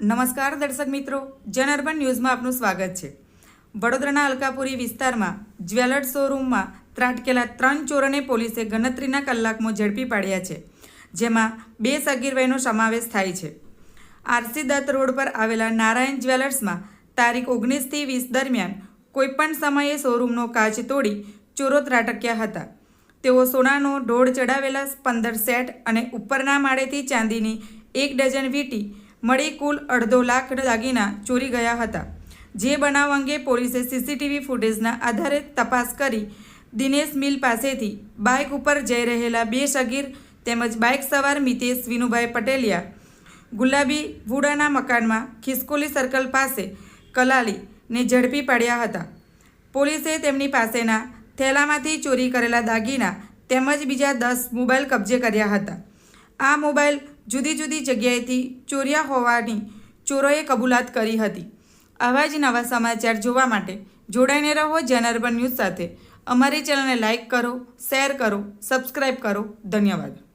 નમસ્કાર દર્શક મિત્રો, જન ન્યૂઝમાં આપનું સ્વાગત છે. વડોદરાના અલકાપુરી વિસ્તારમાં જ્વેલર્સ શોરૂમમાં ત્રાટકેલા ત્રણ ચોરોને પોલીસે ગણતરીના કલાકમાં ઝડપી પાડ્યા છે, જેમાં બે સગીરભાઈનો સમાવેશ થાય છે. આરસી દત્ત રોડ પર આવેલા નારાયણ જ્વેલર્સમાં તારીખ ઓગણીસથી વીસ દરમિયાન કોઈપણ સમયે શોરૂમનો કાચ તોડી ચોરો ત્રાટક્યા હતા. તેઓ સોનાનો ઢોળ ચડાવેલા, પંદર સેટ અને ઉપરના માળેથી ચાંદીની એક ડઝન વીંટી મળી કુલ અડધો લાખ દાગીના ચોરી ગયા હતા. જે બનાવ અંગે પોલીસે સીસીટીવી ફૂટેજના આધારે તપાસ કરી દિનેશ મિલ પાસેથી બાઇક ઉપર જઈ રહેલા બે સગીર તેમજ બાઇક સવાર મિતેશ વિનુભાઈ પટેલિયા, ગુલાબી વુડાના મકાનમાં ખિસકોલી સર્કલ પાસે કલાલીને ઝડપી પાડ્યા હતા. પોલીસે તેમની પાસેના થેલામાંથી ચોરી કરેલા દાગીના તેમજ બીજા દસ મોબાઈલ કબજે કર્યા હતા. આ મોબાઈલ જુદી જુદી જગ્યાએથી ચોર્યા હોવાની ચોરોએ કબૂલાત કરી હતી. આવા જ નવા સમાચાર જોવા માટે જોડાઈને રહો જનરબન ન્યૂઝ સાથે. અમારી ચેનલને લાઇક કરો, શેર કરો સબસ્ક્રાઈબ કરો. ધન્યવાદ.